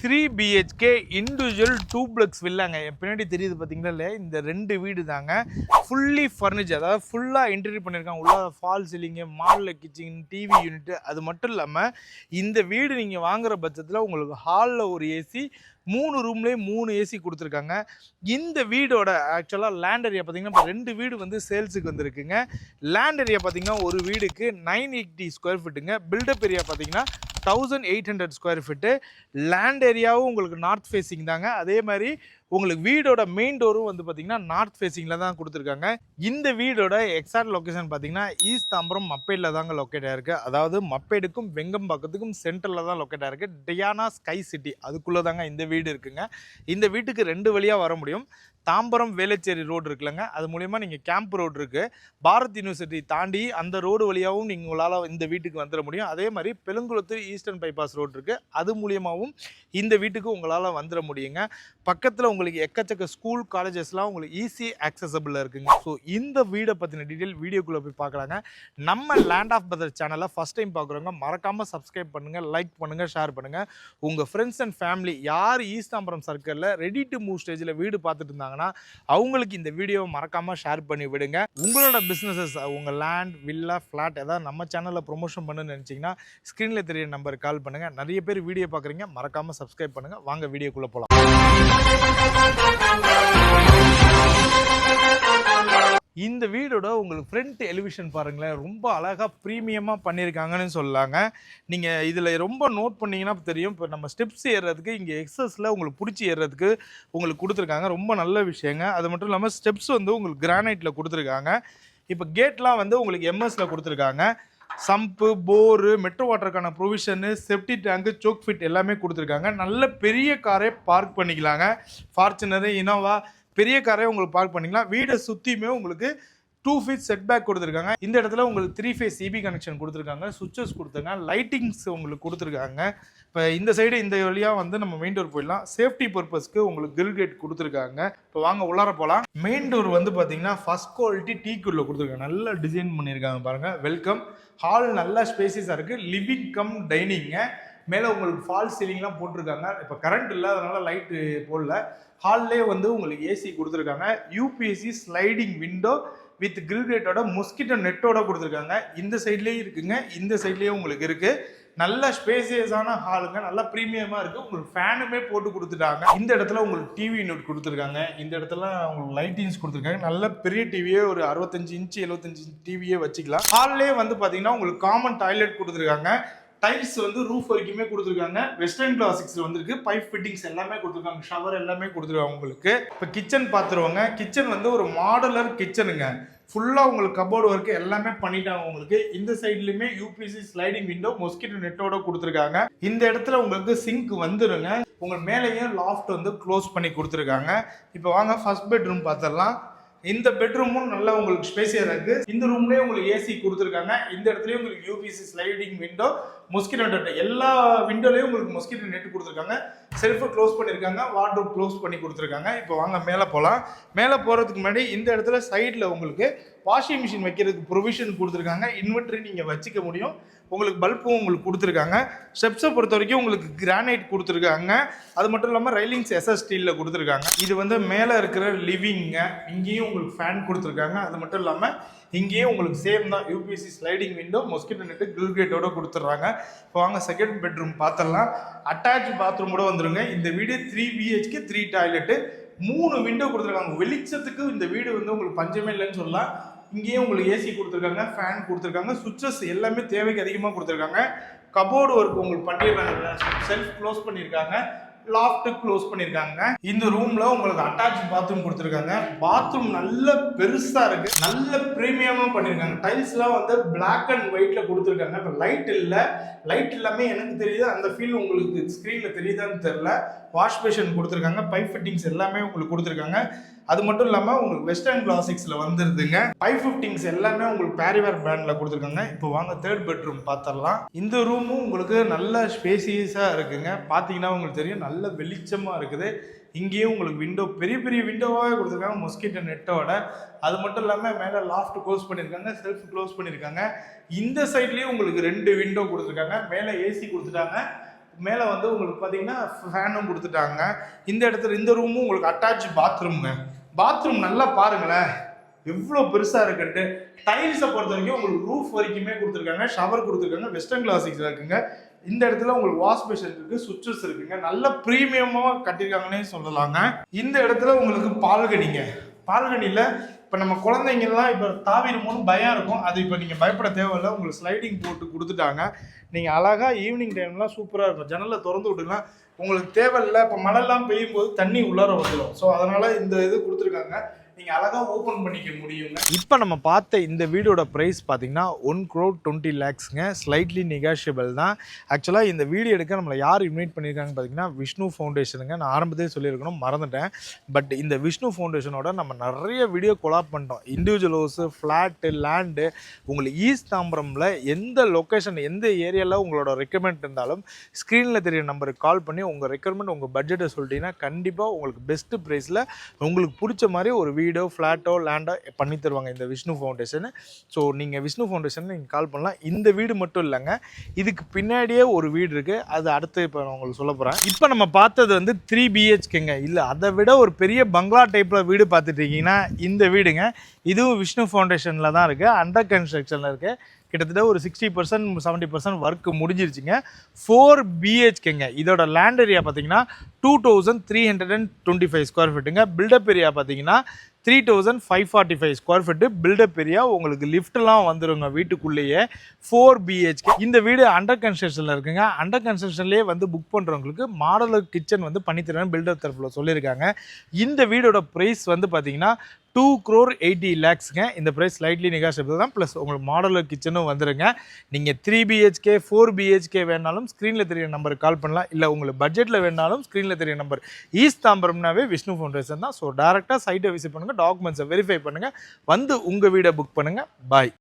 Three BHK individual duplex வில்லாங்க என் பின்னாடி தெரியுது பார்த்தீங்களா இல்லை இந்த ரெண்டு வீடு தாங்க ஃபுல்லி ஃபர்னிச்சர் அதாவது ஃபுல்லாக இன்டீரியர் பண்ணியிருக்காங்க உள்ள ஃபால் சீலிங்கு மாலில் கிச்சன் டிவி யூனிட்டு அது மட்டும் இல்லாமல் இந்த வீடு நீங்கள் வாங்குகிற பட்சத்தில் உங்களுக்கு ஹாலில் ஒரு ஏசி மூணு ரூம்லேயே மூணு ஏசி கொடுத்துருக்காங்க. இந்த வீடோட ஆக்சுவலாக லேண்ட் ஏரியா பார்த்தீங்கன்னா இப்போ ரெண்டு வீடு வந்து சேல்ஸுக்கு வந்திருக்குங்க. லேண்ட் ஏரியா பார்த்தீங்கன்னா ஒரு வீடுக்கு நைன் எயிட்டி ஸ்கொயர் ஃபீட்டுங்க பில்டப் ஏரியா பார்த்தீங்கன்னா thousand eight hundred square feet land ஏரியாவும் உங்களுக்கு நார்த் ஃபேஸிங் தாங்க. அதே மாதிரி உங்களுக்கு வீடோட மெயின் டோரும் வந்து பார்த்தீங்கன்னா நார்த் ஃபேஸிங்கில் தான் கொடுத்துருக்காங்க. இந்த வீடோட எக்ஸாக்ட் லொக்கேஷன் பார்த்தீங்கன்னா ஈஸ்ட் தாம்பரம் மப்பேடில் தாங்க லொக்கேட் ஆயிருக்கு. அதாவது மப்பேடுக்கும் வெங்கம்பாக்கத்துக்கும் சென்டரில் தான் லொக்கேட் ஆயிருக்கு. டியானா ஸ்கை சிட்டி அதுக்குள்ளே தாங்க இந்த வீடு இருக்குங்க. இந்த வீட்டுக்கு ரெண்டு வழியாக வர முடியும். தாம்பரம் வேளச்சேரி ரோடு இருக்குல்லங்க. அது மூலியமாக நீங்கள் கேம்ப் ரோடு இருக்குது பாரத் யூனிவர்சிட்டி தாண்டி அந்த ரோடு வழியாகவும் நீங்கள் உங்களால் இந்த வீட்டுக்கு வந்துட முடியும். அதே மாதிரி பெருங்குளத்தூர் ஈஸ்டர்ன் பைபாஸ் ரோடு இருக்குது அது மூலியமாகவும் இந்த வீட்டுக்கு உங்களால் வந்துட முடியுங்க. பக்கத்தில் உங்களுக்கு எக்கச்சக்க ஸ்கூல் காலேஜஸ்லாம் உங்களுக்கு ஈஸி ஆக்சசபிளாக இருக்குங்க. ஸோ இந்த வீடை பற்றின டீட்டெயில் வீடியோக்குள்ளே போய் பார்க்கலாங்க நம்ம லேண்ட் ஆஃப் பதர் சேனலை ஃபஸ்ட் டைம் பார்க்குறவங்க மறக்காமல் சப்ஸ்கிரைப் பண்ணுங்கள் லைக் பண்ணுங்கள் ஷேர் பண்ணுங்கள் உங்கள் ஃப்ரெண்ட்ஸ் அண்ட் ஃபேமிலி யார் ஈஸ்தாம்பரம் சர்க்கிளில் ரெடி டு மூவ் ஸ்டேஜில் வீடு பார்த்துட்டு இருந்தாங்கன்னா அவங்களுக்கு இந்த வீடியோவை மறக்காமல் ஷேர் பண்ணி விடுங்க. உங்களோட பிஸ்னஸஸ் உங்கள் லேண்ட் வில்லா ஃப்ளாட் ஏதாவது நம்ம சேனலில் ப்ரொமோஷன் பண்ணுன்னு நினச்சிங்கன்னா ஸ்க்ரீனில் தெரிய நம்பருக்கு கால் பண்ணுங்கள் நிறைய பேர் வீடியோ பார்க்குறீங்க மறக்காமல் சப்ஸ்கிரைப் பண்ணுங்கள் வாங்க வீடியோக்குள்ளே போகலாம் இந்த வீடோட உங்களுக்கு ஃப்ரண்ட் எலிவிஷன் பாருங்களேன் ரொம்ப அழகாக ப்ரீமியமாக பண்ணியிருக்காங்கன்னு சொல்லாங்க. நீங்கள் இதில் ரொம்ப நோட் பண்ணீங்கன்னா தெரியும். இப்போ நம்ம ஸ்டெப்ஸ் ஏறுறதுக்கு இங்கே எக்ஸஸில் உங்களுக்கு பிடிச்சி ஏறுறதுக்கு உங்களுக்கு கொடுத்துருக்காங்க. ரொம்ப நல்ல விஷயங்க. அது மட்டும் இல்லாமல் ஸ்டெப்ஸ் வந்து உங்களுக்கு கிரானைட்டில் கொடுத்துருக்காங்க. இப்போ கேட்லாம் வந்து உங்களுக்கு எம்எஸில் கொடுத்துருக்காங்க. Sump bore metro வாட்டருக்கான provision septic tank soak pit எல்லாமே கொடுத்துருக்காங்க. நல்ல பெரிய காரே பார்க் பண்ணிக்கலாங்க. ஃபார்ச்சுனரு இனோவா பெரிய காரே உங்களுக்கு பார்க் பண்ணிக்கலாம். வீடை சுற்றியுமே உங்களுக்கு டூ ஃபீட் செட் பேக் கொடுத்துருக்காங்க. இந்த இடத்துல உங்களுக்கு த்ரீ ஃபேஸ் சிபி கனெக்ஷன் கொடுத்துருக்காங்க. சுவிச்சஸ் கொடுத்துருக்காங்க. லைட்டிங்ஸ் உங்களுக்கு கொடுத்துருக்காங்க. இப்போ இந்த சைடு இந்த வழியாக வந்து நம்ம மெயின் டோர் போயிடலாம். சேஃப்டி பர்பஸ்க்கு உங்களுக்கு கில் கேட் கொடுத்துருக்காங்க. இப்போ வாங்க உள்ளார போகலாம் மெயின் டோர் வந்து பார்த்தீங்கன்னா ஃபஸ்ட் குவாலிட்டி டீ குள்ளே கொடுத்துருக்காங்க. நல்லா டிசைன் பண்ணியிருக்காங்க பாருங்கள் வெல்கம் ஹால் நல்லா ஸ்பேசியஸாக இருக்குது லிவிங் கம் டைனிங்க மேலே உங்களுக்கு ஃபால் சீலிங்லாம் போட்டிருக்காங்க. இப்போ கரண்ட் இல்லை அதனால் லைட்டு போடல. ஹால்லே வந்து உங்களுக்கு ஏசி கொடுத்துருக்காங்க. யூபிஎஸ்சி ஸ்லைடிங் விண்டோ வித் கிரில்கேட்டோட மொஸ்கிட்டோ நெட்டோட கொடுத்துருக்காங்க. இந்த சைட்லேயும் இருக்குங்க. இந்த சைட்லேயும் உங்களுக்கு இருக்குது நல்ல ஸ்பேசியஸான ஹாலுங்க நல்லா ப்ரீமியமாக இருக்குது உங்களுக்கு ஃபேனுமே போட்டு கொடுத்துட்டாங்க. இந்த இடத்துல உங்களுக்கு டிவி யூனிட் கொடுத்துருக்காங்க. இந்த இடத்துல உங்களுக்கு லைட்டிங்ஸ் கொடுத்துருக்காங்க. நல்ல பெரிய டிவியே ஒரு அறுபத்தஞ்சு இன்ச்சு எழுபத்தஞ்சு டிவியே வச்சுக்கலாம். ஹால்லே வந்து பார்த்தீங்கன்னா உங்களுக்கு காமன் டாய்லெட் கொடுத்துருக்காங்க. டைல்ஸ் வந்து ரூஃப் வரைக்குமே கொடுத்துருக்காங்க. வெஸ்டர்ன் கிளாசிக்ஸ் வந்துருக்கு. பைப் ஃபிட்டிங்ஸ் எல்லாமே கொடுத்துருக்காங்க. ஷவர் எல்லாமே கொடுத்துருக்காங்க உங்களுக்கு. இப்போ கிச்சன் பார்த்துருவாங்க கிச்சன் வந்து ஒரு மாடலர் கிச்சனுங்க ஃபுல்லாக உங்களுக்கு கபோர்டு ஒர்க்கு எல்லாமே பண்ணிட்டாங்க உங்களுக்கு. இந்த சைட்லையுமே யூபிசி ஸ்லைடிங் விண்டோ மொஸ்கிட்டோ நெட்டோட கொடுத்துருக்காங்க. இந்த இடத்துல உங்களுக்கு சிங்க் வந்துருங்க. உங்க மேலேயும் லாஃப்ட் வந்து க்ளோஸ் பண்ணி கொடுத்துருக்காங்க. இப்போ வாங்க ஃபர்ஸ்ட் பெட்ரூம் பார்த்துடலாம் இந்த பெட்ரூமும் நல்லா உங்களுக்கு ஸ்பேசியாக இருக்குது இந்த ரூம்லேயே உங்களுக்கு ஏசி கொடுத்துருக்காங்க. இந்த இடத்துலையும் உங்களுக்கு UPVC sliding window mosquito net எல்லா விண்டோலையும் உங்களுக்கு மொஸ்கிட்டோ நெட் கொடுத்துருக்காங்க. செல்ஃபை க்ளோஸ் பண்ணியிருக்காங்க வாட்ரூப் க்ளோஸ் பண்ணி கொடுத்துருக்காங்க. இப்போ வாங்க மேலே போகலாம் மேலே போகிறதுக்கு முன்னாடி இந்த இடத்துல சைடில் உங்களுக்கு வாஷிங் மிஷின் வைக்கிறதுக்கு ப்ரொவிஷன் கொடுத்துருக்காங்க. இன்வெர்டரி நீங்கள் வச்சுக்க முடியும். உங்களுக்கு பல்பும் உங்களுக்கு கொடுத்துருக்காங்க. ஸ்டெப்ஸை பொறுத்த வரைக்கும் உங்களுக்கு கிரானைட் கொடுத்துருக்காங்க. அது மட்டும் இல்லாமல் ரைலிங்ஸ் எஸ்எஸ் ஸ்டீலில் கொடுத்துருக்காங்க. இது வந்து மேலே இருக்கிற லிவிங்க இங்கேயும் உங்களுக்கு ஃபேன் கொடுத்துருக்காங்க. அது மட்டும் இல்லாமல் இங்கேயும் உங்களுக்கு சேம் தான் UPVC sliding window mosquito net grill கேட்டோட கொடுத்துட்றாங்க. இப்போ வாங்க செகண்ட் பெட்ரூம் பார்த்துடலாம் அட்டாச் பாத்ரூம் கூட வந்துருங்க. இந்த வீடு த்ரீ பிஹெச்கே த்ரீ டாய்லெட்டு மூணு விண்டோ கொடுத்துருக்காங்க. வெளிச்சத்துக்கு இந்த வீடு வந்து உங்களுக்கு பஞ்சமே இல்லைன்னு சொல்லலாம். இங்கேயும் உங்களுக்கு ஏசி கொடுத்துருக்காங்க ஃபேன் கொடுத்துருக்காங்க சுவிச்சஸ் எல்லாமே தேவைக்கு அதிகமாக கொடுத்துருக்காங்க. கபோர்டு ஒர்க் உங்களுக்கு பண்ணிடுறாங்க செல்ஃப் க்ளோஸ் பண்ணியிருக்காங்க. லாஃப்ட் க்ளோஸ் பண்ணியிருக்காங்க இந்த ரூம்ல உங்களுக்கு அட்டாச் பாத்ரூம் கொடுத்துருக்காங்க. பாத்ரூம் நல்ல பெருசா இருக்கு. நல்ல ப்ரீமியமா பண்ணியிருக்காங்க டைல்ஸ்லாம் வந்து பிளாக் அண்ட் ஒயிட்ல கொடுத்துருக்காங்க. இப்போ லைட் இல்லை. லைட் எல்லாமே எனக்கு தெரியுது. அந்த ஃபீல் உங்களுக்கு ஸ்க்ரீன்ல தெரியுதான்னு தெரியல. வாஷ் பேஷன் கொடுத்துருக்காங்க. பைப் ஃபிட்டிங்ஸ் எல்லாமே உங்களுக்கு கொடுத்துருக்காங்க. அது மட்டும் இல்லாமல் உங்களுக்கு வெஸ்டர்ன் கிளாசிக்ஸில் வந்துருதுங்க. பைப் ஃபிட்டிங்ஸ் எல்லாமே உங்களுக்கு பேரிவேர் பிராண்டில் கொடுத்துருக்காங்க. இப்போ வாங்க தேர்ட் பெட்ரூம் பார்த்துடலாம் இந்த ரூமும் உங்களுக்கு நல்ல ஸ்பேசியஸாக இருக்குங்க. பார்த்தீங்கன்னா உங்களுக்கு தெரியும் நல்ல வெளிச்சமாக இருக்குது. இங்கேயும் உங்களுக்கு விண்டோ பெரிய பெரிய விண்டோவாகவே கொடுத்துருக்காங்க மொஸ்கிட்டோ நெட்டோட அது மட்டும் இல்லாமல் மேலே லாஃப்ட் க்ளோஸ் பண்ணியிருக்காங்க செல்ஃப் க்ளோஸ் பண்ணியிருக்காங்க இந்த சைட்லேயும் உங்களுக்கு ரெண்டு விண்டோ கொடுத்துருக்காங்க. மேலே ஏசி கொடுத்துட்டாங்க. மேலே வந்து உங்களுக்கு பார்த்தீங்கன்னா ஃபேனும் கொடுத்துட்டாங்க. இந்த இடத்துல இந்த ரூமும் உங்களுக்கு அட்டாச் பாத்ரூம்ங்க பாத்ரூம் நல்லா பாருங்களேன். எவ்வளோ பெருசாக இருக்குன்ட்டு. டைல்ஸை பொறுத்த வரைக்கும் உங்களுக்கு ரூஃப் வரைக்குமே கொடுத்துருக்காங்க. ஷவர் கொடுத்துருக்காங்க. வெஸ்டர்ன் கிளாசிக்ஸ் இருக்குங்க. இந்த இடத்துல உங்களுக்கு வாஷ் பேஷன் இருக்கு சுவிட்சஸ் இருக்குங்க. நல்ல ப்ரீமியமாக கட்டியிருக்காங்கன்னே சொல்லலாங்க. இந்த இடத்துல உங்களுக்கு பால்கனிங்க. பால்கனியில் இப்போ நம்ம குழந்தைங்கலாம் இப்போ தாவிடுமோன்னு பயம் இருக்கும். அது இப்போ நீங்கள் பயப்பட தேவையில்லை. உங்களுக்கு ஸ்லைடிங் போட்டு கொடுத்துட்டாங்க. நீங்கள் அழகாக ஈவினிங் டைம்லாம் சூப்பராக இருக்கும். ஜன்னலை திறந்து விட்டுங்கன்னா உங்களுக்கு தேவையில்லை. இப்போ மழைலாம் பெய்யும் போது தண்ணி உள்ளார வந்துடும் ஸோ அதனால் இந்த இது கொடுத்துருக்காங்க. நீங்கள் அழகாக ஓப்பன் பண்ணிக்க முடியுங்க. இப்போ நம்ம பார்த்த இந்த வீடோட ப்ரைஸ் பார்த்தீங்கன்னா ஒன் க்ரோட் டுவெண்ட்டி லேக்ஸ்ங்க ஸ்லைட்லி நெகாஷியபிள் தான். ஆக்சுவலாக இந்த வீடியோ எடுக்க நம்மளை யார் இன்வைட் பண்ணியிருக்காங்கன்னு பார்த்தீங்கன்னா விஷ்ணு ஃபவுண்டேஷனுங்க நான் ஆரம்பத்தே சொல்லியிருக்கணும் மறந்துட்டேன். பட் இந்த விஷ்ணு ஃபவுண்டேஷனோட நம்ம நிறைய வீடியோ கொலாப் பண்ணிட்டோம். இண்டிவிஜுவல் ஹவுஸு ஃப்ளாட்டு லேண்டு உங்களுக்கு ஈஸ்ட் தாம்பரமில் எந்த லொக்கேஷன் எந்த ஏரியாவில் உங்களோட ரெக்கமெண்ட் இருந்தாலும் ஸ்க்ரீனில் தெரிய நம்பருக்கு கால் பண்ணி உங்கள் ரெக்குயர்மெண்ட் உங்கள் பட்ஜெட்டை சொல்லிட்டீங்கன்னா கண்டிப்பாக உங்களுக்கு பெஸ்ட்டு ப்ரைஸில் உங்களுக்கு பிடிச்ச மாதிரி ஒரு வீடோ ஃப்ளாட்டோ லேண்டோ பண்ணி தருவாங்க இந்த விஷ்ணு ஃபவுண்டேஷன் ஸோ நீங்கள் விஷ்ணு ஃபவுண்டேஷன் நீங்கள் கால் பண்ணலாம். இந்த வீடு மட்டும் இல்லைங்க. இதுக்கு பின்னாடியே ஒரு வீடு இருக்குது அது அடுத்து இப்போ நான் உங்களுக்கு சொல்ல போகிறேன் இப்போ நம்ம பார்த்தது வந்து த்ரீ பிஹெச்கேங்க இல்லை அதை விட ஒரு பெரிய பங்களா டைப்பில் வீடு பார்த்துட்ருக்கீங்கன்னா இந்த வீடுங்க. இதுவும் விஷ்ணு ஃபவுண்டேஷனில் தான் இருக்குது அண்டர் கன்ஸ்ட்ரக்ஷனில் இருக்குது கிட்டத்தட்ட ஒரு sixty percent seventy percent work முடிஞ்சிருச்சுங்க. Four பிஹெச்கேங்க இதோட லேண்ட் ஏரியா பார்த்தீங்கன்னா two thousand three hundred and twenty five square ஃபீட்டுங்க built up area பார்த்தீங்கன்னா three thousand five forty five square feet built up area உங்களுக்கு லிஃப்ட்லாம் வந்துருங்க வீட்டுக்குள்ளேயே. ஃபோர் பிஹெச்கே இந்த வீடு அண்டர் கன்ஸ்ட்ரக்ஷனில் இருக்குங்க. அண்டர் கன்ஸ்ட்ரக்ஷன்லேயே வந்து புக் பண்ணுறவங்களுக்கு மாடலர் கிச்சன் வந்து பண்ணித்தரேன் பில்டர் தரப்பில் சொல்லியிருக்காங்க. இந்த வீடோட ப்ரைஸ் வந்து பார்த்தீங்கன்னா டூ க்ரோர் எயிட்டி லேக்ஸுங்க இந்த ப்ரைஸ் லைட்லி நெகாஷியபிள் தான். ப்ளஸ் உங்களுக்கு மாடலர் கிச்சனும் வந்துருங்க. நீங்கள் த்ரீ பிஹெச்கே ஃபோர் பிஹெச்கே வேணாலும் ஸ்க்ரீனில் தெரிய நம்பருக்கு கால் பண்ணலாம். இல்லை உங்களுக்கு பட்ஜெட்டில் வேணாலும் ஸ்க்ரீனில் தெரிய நம்பர் ஈஸ்ட் தாம்பரம்னாவே விஷ்ணு ஃபவுண்டேஷன் தான். ஸோ டேரெக்டாக சைட்டை விசிட் பண்ணுங்கள் டாக்குமெண்ட்ஸை வெரிஃபை பண்ணுங்கள் வந்து உங்கள் வீடை புக் பண்ணுங்கள் பாய்